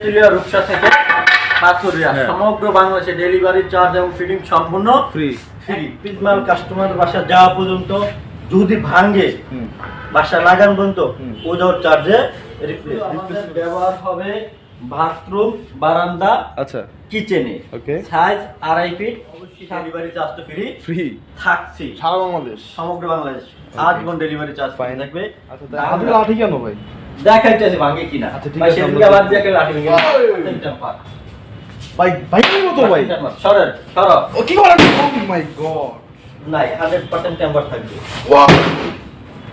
তেঁতুলিয়া রূপসা থেকে পাথরিয়া। হ্যাঁ। সমগ্র বাংলাদেশে ডেলিভারি চার্জ এবং ফিটিং সম্পূর্ণ ফ্রি ফ্রি। পিজমাল কাস্টমার বাসা যাওয়া পর্যন্ত যদি ভাঙে বাসা লাগান পর্যন্ত। ওজন চার্জে ব্যবহার হবে বাথরুম বারান্দা আচ্ছা। কিচেনে ওকে সাইজ আড়াই ফিট অবশ্যই। ডেলিভারি চার্জ তো ফ্রি ফ্রি থাকছি। সারা বাংলাদেশ। সমগ্র বাংলাদেশ। আজীবন ডেলিভারি চার্জ পাই থাকবে। আচ্ছা লাঠি কেন ভাই? দেখাইতেছি ভাঙে কিনা। আচ্ছা, ঠিক আছে, সেদিকে আবার দিয়ে একটা ভেঙে দিই। ওই! তিনটা পাক। ভাই ভাই মতো ভাই। সরেন সরব ও কি করে ও মাই গড নাই হান্ড্রেড পার্সেন্ট টেম্পার থাকবে। ওয়াও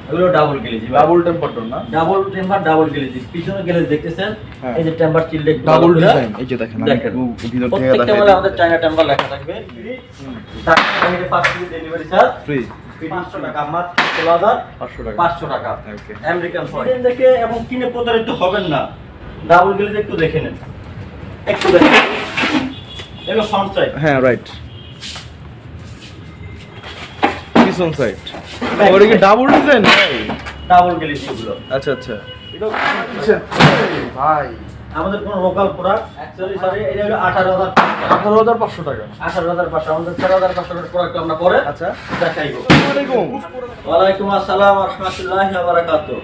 এগুলো ডাবল গেলেজি ডাবল টেম্পারটন না? ডাবল টেম্পার ডাবল গেলেজি পিছনে গেলেজ দেখতেছেন হ্যাঁ। এই যে টেম্পার চিল্ডে ডাবল ডিজাইন এই যে দেখেন দেখেন। ভিতর থেকে প্রত্যেকটা আমাদের চায়না টেম্পার লেখা থাকবে। Dhaka first delivery charge free পাঁচশো টাকা মাত্র ষোলো হাজার পাঁচশো টাকা। আমেরিকান ফরেন দেখে এবং কিনে প্রতারিত হবেন না। ডাবল গেলেজ একটু দেখে নেন। একটু দেখেন এগুলো ফ্রন্ট সাইড হ্যাঁ রাইট পিছন সাইড ওটা কি ডাবল ডিজাইন ভাই ডাবল গেলেজ এগুলো। আচ্ছা আচ্ছা। ভাই। আমাদের কোনো লোকাল প্রোডাক্ট অ্যাকচুয়ালি সরি এটা হলো আঠারো হাজার আঠারো হাজার পাঁচশো টাকা। আঠারো হাজার পাঁচশো আমাদের তেরো হাজার পাঁচশো প্রোডাক্ট আমরা পরে আচ্ছা। দেখাইবো। ওয়ালাইকুম আসসালাম রহমতুল্লাহি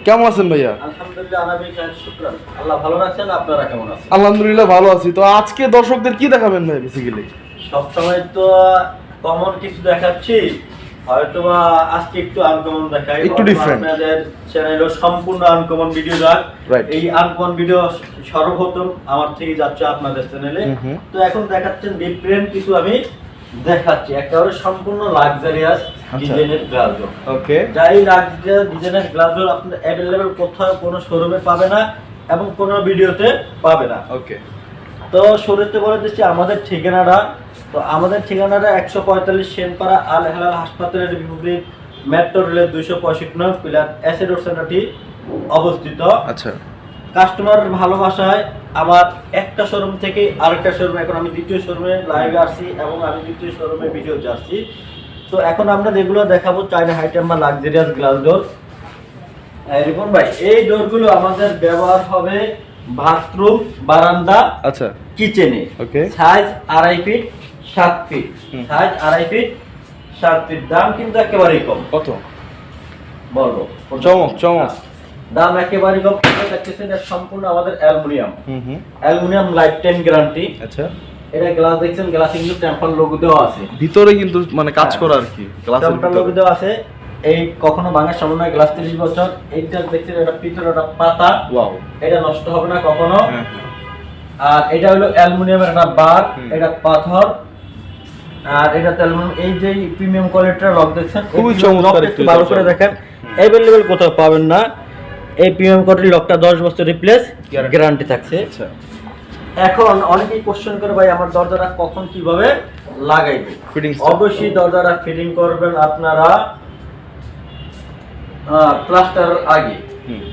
কেমন আছেন ভাইয়া? আলহামদুলিল্লাহ শুকরান। আল্লাহ ভালো রাখছেন আপনারা কেমন আছেন? আলহামদুলিল্লাহ ভালো আছি। তো আজকে দর্শকদের কি দেখাবেন ভাই বেসিক্যালি সব সময় তো কমন কিছু দেখাচ্ছি। হয়তো বা আজকে একটু আনকমন দেখাই একটু different. আপনাদের সম্পূর্ণ আনকমন ভিডিও যাক। এই আনকমন ভিডিও সর্বপ্রথম আমার থেকে যাচ্ছে আপনাদের চ্যানেলে। তো এখন দেখাচ্ছেন ডিফারেন্ট কিছু আমি দেখাচ্ছি। হলো সম্পূর্ণ লাক্সারিয়াস। ডিজাইনের ওকে যাই লাক্সারিয়াস ডিজাইনের অ্যাভেলেবেল কোথাও কোনো শোরুমে পাবে না এবং কোনো ভিডিওতে পাবে না। ওকে তো শুরুতে বলে দিচ্ছি আমাদের ঠিকানাটা তো আমাদের ঠিকানাটা একশো পঁয়তাল্লিশ সেনপাড়া আল হেলাল হাসপাতালের বিপরীত মেট্রো রেলের দুইশো পঁয়ষট্টি নং পিলার অ্যাসিড সেন্টারটি অবস্থিত। আচ্ছা। কাস্টমার ভালোবাসায় আমার একটা শোরুম থেকে আরেকটা শোরুমে এখন আমি দ্বিতীয় শোরুমে লাইভে আসছি এবং আমি দ্বিতীয় শোরুমে ভিডিও যাচ্ছি। তো এখন আমরা যেগুলো দেখাবো চাইনা হাইটেম বা লাক্সারিয়াস গ্লাস ডোর। রিপন ভাই এই ডোরগুলো আমাদের ব্যবহার হবে বাথরুম বারান্দা আচ্ছা। কিচেনে। Okay. সাইজ আড়াই ফিট। সাত ফিট। সাইজ আড়াই ফিট সাত ফিট দাম কিন্তু একেবারেই কম। কত? বলব। চমক, চমক। দাম একেবারেই কম। দেখতেছেন এটা সম্পূর্ণ আমাদের aluminium. Aluminium life time guarantee আচ্ছা। এটা গ্লাস দেখছেন গ্লাসে কিন্তু টেম্পার লোগো দেওয়া আছে। ভিতরে কিন্তু মানে কাজ হ্যাঁ। করা আর কি গ্লাসের টেম্পার লোগো দেওয়া আছে। এই কখনো ভাঙার সম্ভাবনা গ্লাস তিরিশ বছর। এইটা দেখছেন এটা পিতল এটা পাতা। ওয়াও এটা নষ্ট হবে না কখনো। হ্যাঁ আর এটা হলো অ্যালুমিনিয়ামের একটা বার। এটা পাথর। আর এটা অ্যালুমিনিয়াম এই যে প্রিমিয়াম কোয়ালিটির লক দেখছেন খুবই চমৎকার একটু ভালো করে দেখেন। অ্যাভেলেবেল কোথাও পাবেন না। এই প্রিমিয়াম কোয়ালিটির লকটা 10 বছর রিপ্লেস গ্যারান্টি থাকছে। আচ্ছা। এখন অনেকেই কোশ্চেন করে ভাই আমার দরজাটা কখন কীভাবে লাগাইবে? Fitting টা। অবশ্যই দরজাটা ফিটিং করবেন আপনারা প্লাস্টার আগে।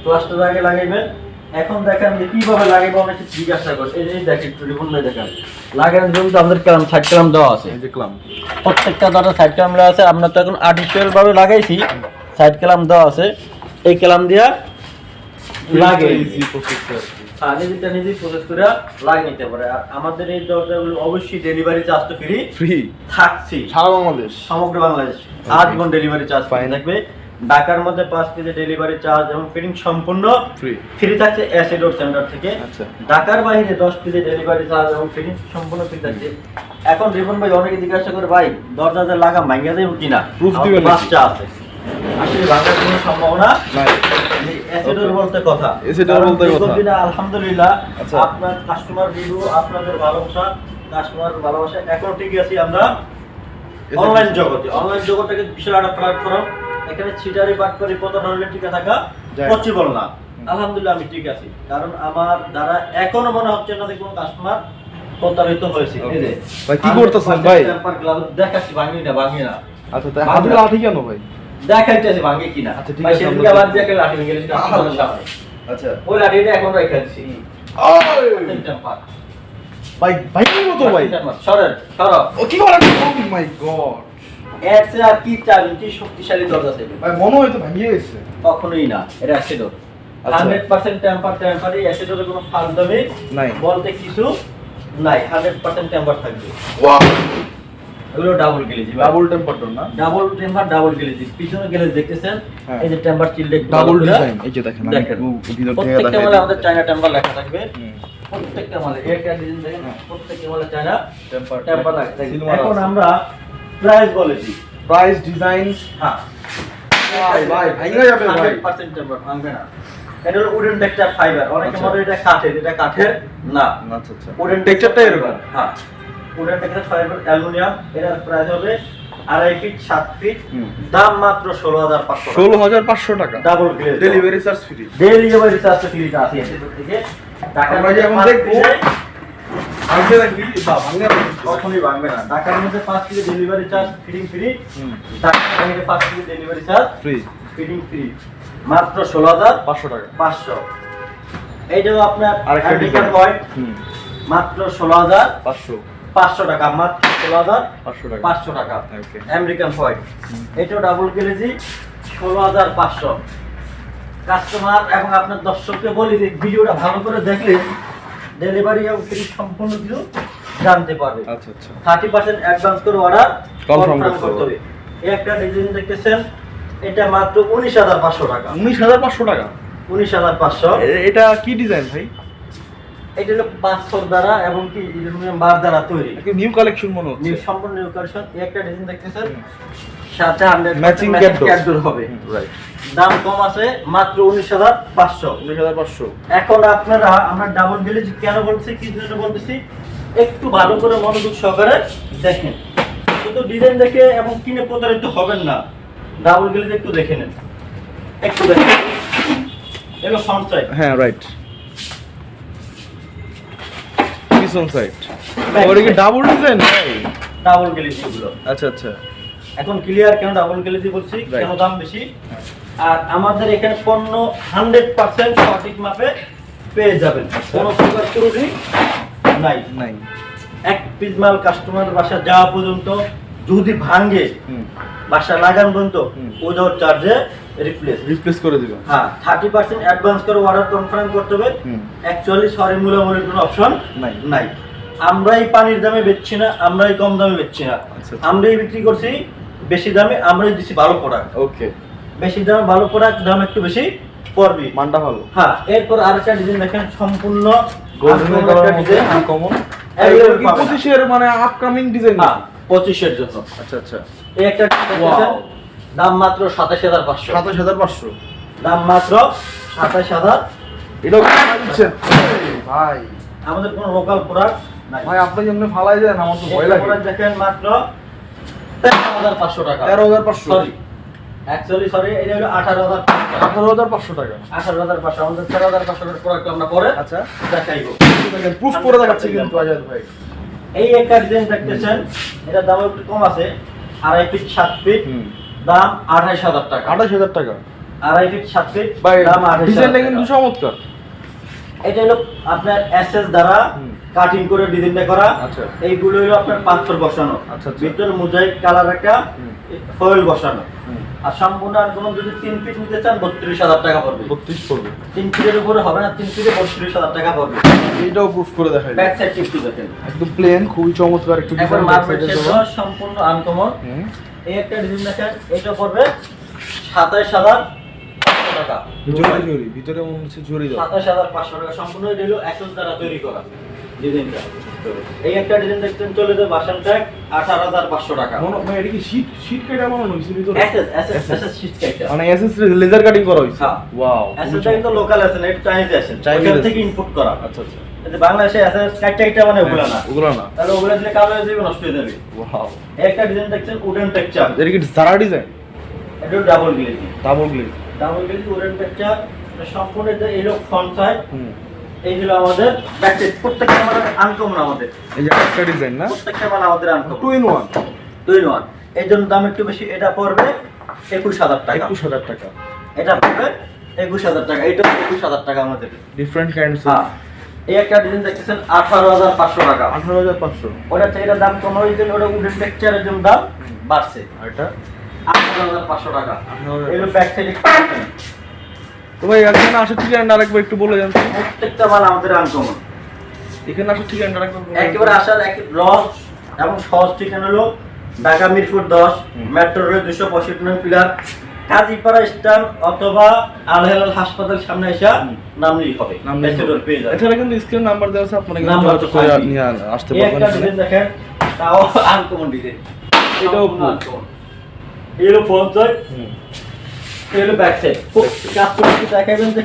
প্লাস্টার আগে লাগাইবেন। এখন দেখেন যে কীভাবে লাগাইবে অনেকে জিজ্ঞাসা করে। এই যে দেখেন একটু রিপন দেখেন। লাগানোর জন্য আমাদের কেরাম সাইড কেরাম দেওয়া আছে। এই যে ক্লাম। প্রত্যেকটা দরজা সাইড কেরাম দেওয়া আছে। আমরা তো এখন আর্টিফিশিয়াল ভাবে লাগাইছি। সাইড কেরাম দেওয়া আছে। এই কেরাম দিয়া লাগে। আর নিজেই প্রসেস করে লাগিয়ে নিতে পারে। আর আমাদের এই দরজাগুলো অবশ্যই ডেলিভারি চার্জ তো ফ্রি ফ্রি থাকছি। সারা বাংলাদেশ। সমগ্র বাংলাদেশ। আজীবন ডেলিভারি চার্জ পাই থাকবে। ঢাকার মধ্যে পাঁচ কেজি ডেলিভারি চার্জ এবং ফিটিং সম্পূর্ণ ফ্রি ফ্রি থাকছে অ্যাসিডোর সেন্টার থেকে। আচ্ছা। ঢাকার বাইরে দশ কেজি ডেলিভারি চার্জ এবং ফিটিং সম্পূর্ণ ফ্রি থাকছে। এখন রিপন ভাই অনেকে জিজ্ঞাসা করে ভাই দরজাতে লাগা ভাঙিয়ে দেবো কিনা? তো দিবেন নাকি? আছে। আসলে ভাঙার কোনো সম্ভাবনা নাই। অ্যাসিডোর বলতে কথা। Acidor বলতে কথা। আলহামদুলিল্লাহ আচ্ছা। আপনার কাস্টমার রিভিউ আপনাদের ভালোবাসা কাস্টমার ভালোবাসা এখন ঠিক আছি আমরা অনলাইন জগতে। অনলাইন থেকে বিশাল একটা প্ল্যাটফর্ম এখানে ছিটারি বাটপারি পতন হলে টিকে থাকা। পসিবল না। আলহামদুলিল্লাহ আমি ঠিক আছি। কারণ আমার দ্বারা এখনও মনে হচ্ছে না যে কোনো কাস্টমার প্রতারিত হয়েছে। ভাই, কি করতেছেন ভাই? দেখাচ্ছি ভাঙি না ভাঙি না। আচ্ছা তাই হাতে লাঠি কেন ভাই? দেখাইতেছি ভাঙি কিনা। আচ্ছা, ঠিক আছে, সেদিকে আবার দিয়ে লাঠি ভেঙে গেছে আচ্ছা। ওই লাঠিটা এখন রেখে টেম্পার। ভাই ভাই মতো ভাই। সরেন সরব ও কি করে ও মাই গড। এর চেয়ে আর কি চাবেন কি শক্তিশালী দরজা চাইবেন ভাই মনে হয় তো ভাঙিয়ে গেছে। কখনোই না এটা অ্যাসিডোর আচ্ছা। হান্ড্রেড পার্সেন্ট টেম্পার টেম্পারি অ্যাসিডের কোনো ফালদামি নাই। বলতে কিছু নাই। হান্ড্রেড পার্সেন্ট টেম্পার থাকবে। এগুলো ডাবল গেলেজি ডাবল টেম্পার না? ডাবল টেম্পার ডাবল গেলেজি পিছনে গেলেজ দেখতেছেন? হ্যাঁ। এই যে টেম্পার চিল্ডে ডাবল ডিজাইন এই যে দেখেন দেখেন। প্রত্যেকটা মালে আমাদের চায়না টেম্পার লেখা থাকবে। প্রত্যেকটা মালে একটা ডিজাইন দেখেন। প্রত্যেকটা মালে চায়না টেম্পার টেম্পার লেখা থাকবে এখন আমরা প্রাইস বলেছি প্রাইস ডিজাইন হ্যাঁ। ভাই, ভাই, ভাঙা যাবে ভাই। 100% টেম্পার ভাঙবে না। এটা হলো উডেন টেক্সচার ফাইবার অনেকে আচ্ছা। এটা কাঠের এটা কাঠের না। আচ্ছা আচ্ছা। উডেন টেক্সচারটা এরকম। হ্যাঁ। উডেন টেক্সচার ফাইবার অ্যালুমিনিয়াম এটার প্রাইস হবে আড়াই ফিট সাত ফিট দাম মাত্র ষোলো হাজার পাঁচশো ষোলো হাজার পাঁচশো টাকা। Double glaze delivery charge free delivery recharge ফ্রিটা আছে থেকে। টাকার আমরা এখন দেখব, কখনোই ভাঙবে না। ঢাকার মধ্যে পাঁচ kilo delivery charge fitting free ঢাকার বাইরে পাঁচ kilo delivery charge free fitting free মাত্র ষোলো হাজার পাঁচশো টাকা। পাঁচশো। এইটাও আপনার আরেকটা পয়েন্ট হুম। মাত্র ষোলো হাজার পাঁচশো। পাঁচশো টাকা মাত্র ষোলো হাজার পাঁচশো টাকা। পাঁচশো টাকা। আমেরিকান পয়েন্ট এটাও ডাবল কেজি ষোলো হাজার পাঁচশো। কাস্টমার এবং আপনার দর্শককে বলি যে ভিডিওটা ভালো করে দেখলে ডেলিভারি এবং ফ্রি সম্পূর্ণ কিছু জানতে পারবে। আচ্ছা আচ্ছা। থার্টি পার্সেন্ট অ্যাডভান্স করে অর্ডার কনফার্ম করতে হবে। এই একটা ডিজাইন দেখতেছেন এটা মাত্র উনিশ হাজার পাঁচশো টাকা। উনিশ হাজার পাঁচশো টাকা? উনিশ হাজার পাঁচশো। এটা কি ডিজাইন ভাই? এটা হলো পাঁচশোর দ্বারা এবং কি অ্যালুমিনিয়াম বার দ্বারা তৈরি। নিউ কালেকশন মনে হচ্ছে। সম্পূর্ণ নিউ কালেকশন এই একটা ডিজাইন দেখতেছেন। সাথে হান্ড্রেড Matching cat হবে। রাইট দাম কম আছে মাত্র উনিশ হাজার পাঁচশো। উনিশ হাজার পাঁচশো। এখন আপনারা আমরা ডাবল ভিলেজ কেন বলছি কি জন্য বলতেছি? একটু ভালো করে মনোযোগ সহকারে দেখেন। শুধু ডিজাইন দেখে এবং কিনে প্রতারিত হবেন না। ডাবল ভিলেজ একটু দেখে নেন। একটু দেখেন। এগুলো সাইড হ্যাঁ রাইট পিছন সাইড Back ওটা কি ডাবল ডিজাইন ডাবল গেলেজ এগুলো আচ্ছা আচ্ছা। এখন ক্লিয়ার কেন ডাবল গেলেজি বলছি? কেন দাম বেশি? আর আমাদের এখানে পণ্য হান্ড্রেড পার্সেন্ট সঠিক মাপে পেয়ে যাবেন। আচ্ছা। কোনো প্রকার ত্রুটি নাই। নাই। এক পিস মাল কাস্টমার বাসা যাওয়া পর্যন্ত যদি ভাঙে বাসা লাগান পর্যন্ত। উইদাউট চার্জে রিপ্লেস রিপ্লেস করে দিবেন। হ্যাঁ থার্টি পার্সেন্ট অ্যাডভান্স করে অর্ডার কনফার্ম করতে হবে। অ্যাকচুয়ালি সরি মূলামূলির কোনো অপশন নাই। নাই। আমরাই পানির দামে বেচছি না আমরাই কম দামে বেচছি না। আচ্ছা। আমরাই বিক্রি করছি বেশি দামে আমরাই দিচ্ছি ভালো প্রোডাক্ট ওকে বেশি দামে ভালো প্রোডাক্ট দাম একটু বেশি পড়বি মানটা ভালো। হ্যাঁ এরপর আরেকটা ডিজাইন দেখেন সম্পূর্ণ গোল্ডেন কালার একটা design। আনকমন এগুলো কি পাবে না। পঁচিশের মানে আপকামিং ডিজাইন হ্যাঁ। পঁচিশের জন্য। আচ্ছা আচ্ছা। এই একটা দাম মাত্র সাতাশ হাজার পাঁচশো। সাতাশ হাজার পাঁচশো? দাম মাত্র সাতাশ হাজার। এটাও দিচ্ছেন? ভাই। আমাদের কোনো লোকাল প্রোডাক্ট ভাই আপনি যেমন ফালাই দেন আমার তো ভয় লাগে। দেখেন মাত্র তেরো হাজার পাঁচশো টাকা। তেরো হাজার পাঁচশো। সরি অ্যাকচুয়ালি সরি এটা হলো আঠারো হাজার আঠারো হাজার পাঁচশো টাকা। আঠারো হাজার পাঁচশো আমাদের তেরো হাজার পাঁচশো টাকার প্রোডাক্ট আমরা পরে আচ্ছা। দেখাইবো। প্রুফ করে দেখাচ্ছি কিন্তু আজাদ ভাই। এই একটা ডিজাইন দেখতেছেন এটা দাম একটু কম আছে আড়াই ফিট সাত ফিট দাম আঠাইশ হাজার টাকা। আঠাশ হাজার টাকা? আড়াই ফিট সাত ফিট দাম আঠাইশ ডিজাইনটা কিন্তু চমৎকার। এটা হলো আপনার এসএস দ্বারা কাটিং করে ডিজাইনটা করা। আচ্ছা। এইগুলো হলো আপনার পাথর বসানো। আচ্ছা, আচ্ছা। ভিতরে মোজাইক কালার একটা ফয়েল বসানো। আর সম্পূর্ণ আর কোনো যদি তিন ফিট নিতে চান বত্রিশ হাজার টাকা পড়বে। বত্রিশ পড়বে। তিন ফিটের উপরে হবে না তিন ফিটে বত্রিশ হাজার টাকা পড়বে। এইটাও প্রুফ করে দেখাই ব্যাক সাইড একটু দেখেন। একদম প্লেন খুবই চমৎকার একটু ডিজাইন মার্বেল শেড সম্পূর্ণ আনকমন হুম। এই একটা ডিজাইন দেখেন এটা পড়বে সাতাইশ হাজার পাঁচশো টাকা। জরি জরি ভিতরে মনে হচ্ছে জরি দাও সাতাশ হাজার পাঁচশো টাকা সম্পূর্ণ এটা হলো অ্যাসেস দ্বারা তৈরি করা। ডিজাইনটা এই একটা ডিজাইন দেখতেন চলে যাবে বাসান ট্যাগ আঠারো হাজার পাঁচশো টাকা। মনে মানে এটা কি শীট শীট কেটে বানানো হয়েছে ভিতরে? অ্যাসেস অ্যাসেস অ্যাসেস সিট কাইটা মানে এসএস লেজার কাটিং করা হয়েছে? হ্যাঁ। ওয়াও অ্যাসেসটা কিন্তু লোকাল আছে না এটা চাইনিজ আছে। থেকে ইনপুট করা। আচ্ছা আচ্ছা। বাংলাদেশে কাইটা কাইটা মানে ওগুলো না। ওগুলো না। তাহলে ওগুলো দিলে কালো হয়ে যাবে নষ্ট হয়ে যাবে। ওয়াও একটা ডিজাইন দেখছেন উডেন টেক্সচার এটা কি জারা ডিজাইন এটা double glazed double glaze double glazed wooden texture সম্পূর্ণ সাইড হুম। এই হলো আমাদের ব্যাক সাইড প্রত্যেকটা আমাদের আনকমন আমাদের। এই যে একটা ডিজাইন না? প্রত্যেকটা মানে আমাদের আনকমন টু ইন ওয়ান দুই ওয়ান এই জন্য দাম একটু বেশি। এটা পড়বে একুশ হাজার টাকা। একুশ হাজার টাকা। এটা পড়বে একুশ হাজার টাকা। এটা একুশ হাজার টাকা আমাদের। ডিফারেন্ট কাইন্ডস হ্যাঁ। এই একটা ডিজাইন দেখতেছেন আঠারো হাজার পাঁচশো টাকা। আঠারো হাজার পাঁচশো। ওটা এটার দাম কম হয়েছে ওটা উডেন টেক্সচারের জন্য দাম বাড়ছে। আর এটা? আঠারো হাজার পাঁচশো টাকা। 18,500 এগুলো ব্যাক সাইডে তো ভাই এখানে আসার ঠিকানা আরেকবার একটু বলে তো। প্রত্যেকটা মাল আমাদের আনকমন এখানে আসার ঠিকানা আরেকবার একেবারে আসার এক লস এবং সহজ ঠিকানা হলো ঢাকা মিরপুর দশ মেট্রো রেল দুশো পঁয়ষট্টি নং পিলার কাজীপাড়া স্ট্যান্ড অথবা আল হেলাল হাসপাতাল সামনে এসে হবে। নাম যাবে এছাড়া কিন্তু স্ক্রিন নাম্বার দেওয়া আছে আপনারা কিন্তু আসতে পারবেন দেখেন তাও আনকমন ডিজাইন এটাও সম্পূর্ণ uncommon। হলো ব্যাক সাইড দেখাবেন যে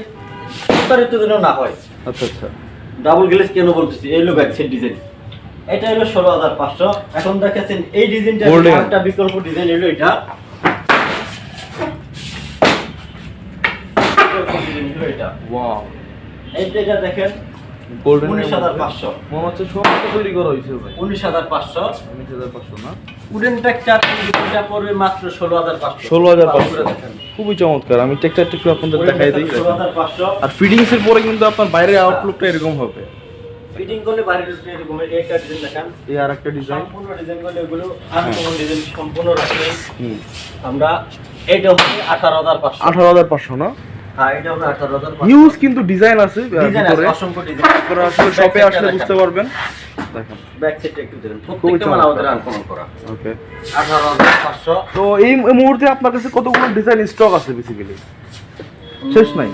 প্রতারিত যেন না হয়। আচ্ছা আচ্ছা। ডাবল গ্লেস কেন বলতেছি? এই হলো ব্যাক সাইড ডিজাইন এটা হলো ষোলো হাজার পাঁচশো। এখন দেখেছেন এই ডিজাইনটা একটা বিকল্প ডিজাইন হলো এটা। এটা দেখেন গোল্ডেন উনিশ হাজার পাঁচশো। মনে হচ্ছে সমস্ত তৈরি করা হয়েছে ভাই। উনিশ হাজার পাঁচশো। উনিশ হাজার পাঁচশো না? উডেন টেক্সচার এটা পড়বে মাত্র ষোলো হাজার পাঁচশো। ষোলো হাজার পাঁচশো। দেখেন। খুবই চমৎকার। আমি একটু আপনাদের দেখাই দিই। আর ফিটিংস এর পরে কিন্তু আপনার বাইরের আউটলুকটা এরকম হবে। ফিটিং করলে বাইরের এরকম একটা ডিজাইন দেখেন। এই আর একটা ডিজাইন সম্পূর্ণ ডিজাইন করলে এগুলো আনকমন ডিজাইন সম্পূর্ণ রাখলে আমরা এটা হচ্ছে আঠারো হাজার পাঁচশো। আঠারো হাজার পাঁচশো না? হিউজ কিন্তু ডিজাইন আছে ভিতরে। অসংখ্য আপনারা আসলে শপে আসলে বুঝতে পারবেন। তো এই মুহূর্তে আপনার কাছে কতগুলো ডিজাইন স্টক আছে বেসিক্যালি শেষ নাই?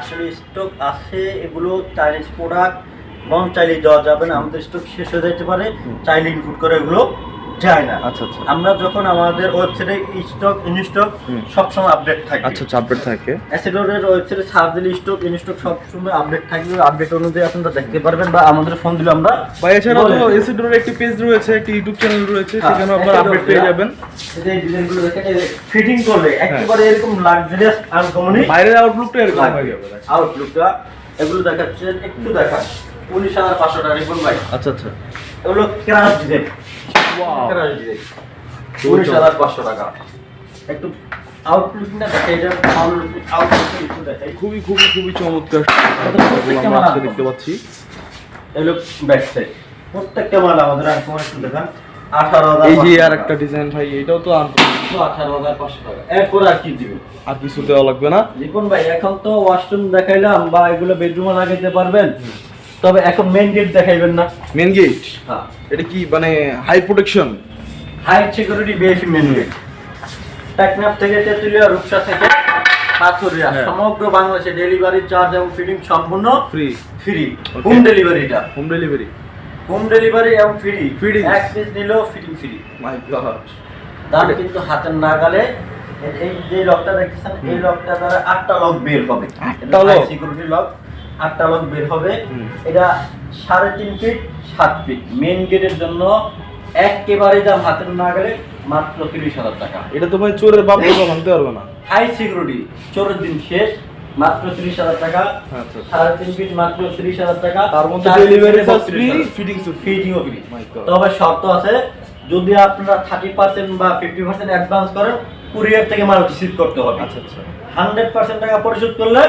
আসলে স্টক আছে এগুলো চাইনিজ প্রোডাক্ট দেওয়া যাবে না আমাদের স্টক শেষ হয়ে যেতে পারে। চাইলে ইনপুট করে এগুলো। যায় না। আচ্ছা আচ্ছা। আমরা যখন আমাদের ওয়েবসাইটে স্টক ইনস্টক। সবসময় আপডেট থাকে। আচ্ছা চাপের থাকে। অ্যাসিডোরের ওয়েবসাইটে সার্চ দিলে স্টক ইনস্টক সবসময় আপডেট থাকবে আপডেট অনুযায়ী আপনারা দেখতে পারবেন বা আমাদের ফোন দিলে আমরা বা এছাড়া তো দেব। একটি পেজ রয়েছে একটি ইউটিউব চ্যানেল রয়েছে হ্যাঁ, সেখানে আপনারা আপডেট পেয়ে যাবেন। এই ডিজাইনগুলো দেখেন ফিটিং করলে একেবারে এরকম লাক্সারিয়াস আনকমনি বাইরের আউটলুকটা এরকম হয়ে যাবে আউটলুকটা এগুলো দেখাচ্ছেন একটু দেখান। উনিশ হাজার পাঁচশো টাকা রিপন ভাই। আচ্ছা আচ্ছা। এগুলো ক্রাশ ডিজাইন উনিশ হাজার পাঁচশো টাকা। একটু আউটলুক দেখে এটা আউটলুক একটু দেখাই। খুবই খুবই খুবই চমৎকার। আমরা আজকে দেখতে পাচ্ছি। এগুলো ব্যাক সাইড প্রত্যেকটা মাল আমাদের আর তোমার একটু দেখান। আঠারো হাজার এই যে আর একটা ডিজাইন ভাই এটাও তো আঠারো হাজার পাঁচশো টাকা। এরপর আর কি দিবেন আর কিছু দেওয়া লাগবে না। রিপন ভাই এখন তো ওয়াশরুম দেখাইলাম বা এগুলো বেডরুমে লাগাইতে পারবেন। তবে এখন মেন গেট দেখাইবেন না। মেন গেট হ্যাঁ। এটা কি মানে হাই প্রোটেকশন হাই সিকিউরিটি বিএফি মেন গেট টেকনাফ থেকে তেতুলিয়া রূপসা থেকে পাথরিয়া। হ্যাঁ। সমগ্র বাংলাদেশে ডেলিভারি চার্জ এবং ফিটিং সম্পূর্ণ ফ্রি ফ্রি হোম ডেলিভারিটা হোম ডেলিভারি হোম ডেলিভারি এবং ফ্রি Free. এক পিস নিলেও ফিটিং ফ্রি মাই গড দাম কিন্তু হাতের নাগালে। এই যে লকটা দেখতেছেন? এই লকটা দ্বারা আটটা লক বের হবে। আটটা lock? সিকিউরিটি লক আটটা লক বের হবে। এটা সাড়ে তিন ফিট সাত ফিট। মেন গেটের জন্য একেবারে দাম হাতের নাগালে মাত্র তিরিশ হাজার টাকা। এটা তো ভাই চোরের বাপ ভাঙতে পারবে না। হাই সিকিউরিটি চোরের দিন শেষ মাত্র তিরিশ হাজার টাকা। আচ্ছা। সাড়ে তিন ফিট মাত্র তিরিশ হাজার টাকা। তার মধ্যে ডেলিভারি ফিটে চার্জ 32 ফ্রি হাজার। ফিটিংস ফ্রি ফিটিংও ফ্রি তবে শর্ত আছে যদি আপনারা থার্টি পার্সেন্ট বা ফিফটি পার্সেন্ট অ্যাডভান্স করেন কুরিয়ার থেকে মাল রিসিভ করতে হবে। আচ্ছা আচ্ছা। হান্ড্রেড পার্সেন্ট টাকা পরিশোধ করলে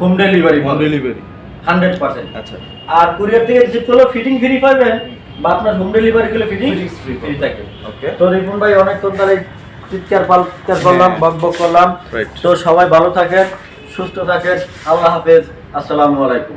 home. Delivery home delivery hundred percent. আচ্ছা। আর কুরিয়ার থেকে রিসিভ করলে ফিটিং ফ্রি পাবেন বা আপনার হোম ডেলিভারি করলে ফিটিং ফ্রি ফ্রি থাকে। ওকে তো রিপুন ভাই অনেকক্ষণ তার চিৎকার পাল করলাম হ্যাঁ। বক বক করলাম। তো সবাই ভালো থাকেন সুস্থ থাকেন। আল্লাহ হাফেজ। আসসালামু আলাইকুম।